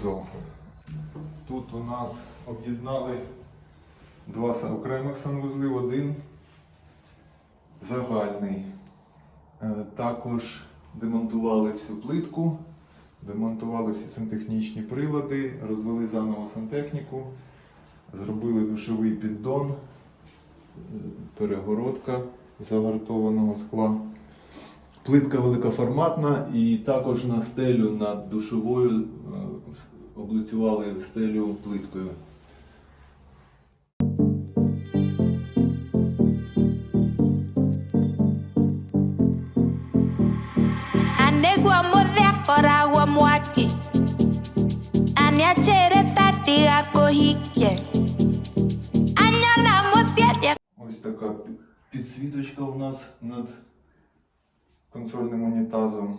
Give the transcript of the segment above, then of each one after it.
санвузол. Тут у нас об'єднали два окремих санвузли, один загальний. Е, Також демонтували всю плитку, демонтували всі сантехнічні прилади, розвели заново сантехніку, зробили душовий піддон, е, перегородка загартованого скла. Плитка великоформатна і також на стелю над душовою е, облицювали стелю плиткою. anegua mwaki. Ось така пі- підсвіточка у нас над консольним унітазом.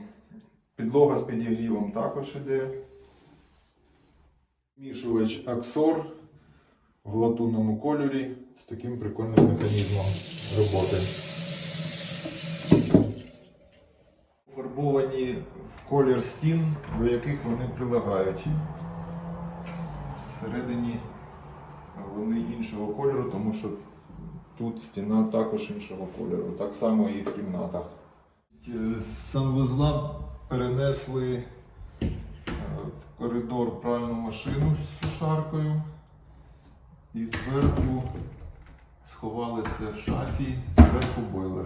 Підлога з підігрівом також іде. Змішувач Аксор в латунному кольорі з таким прикольним механізмом роботи. Фарбовані в колір стін, до яких вони прилягають. Всередині вони іншого кольору, тому що тут стіна також іншого кольору, так само і в кімнатах. З санвузла перенесли е, в коридор пральну машину з сушаркою і зверху сховали це в шафі, зверху бойлер.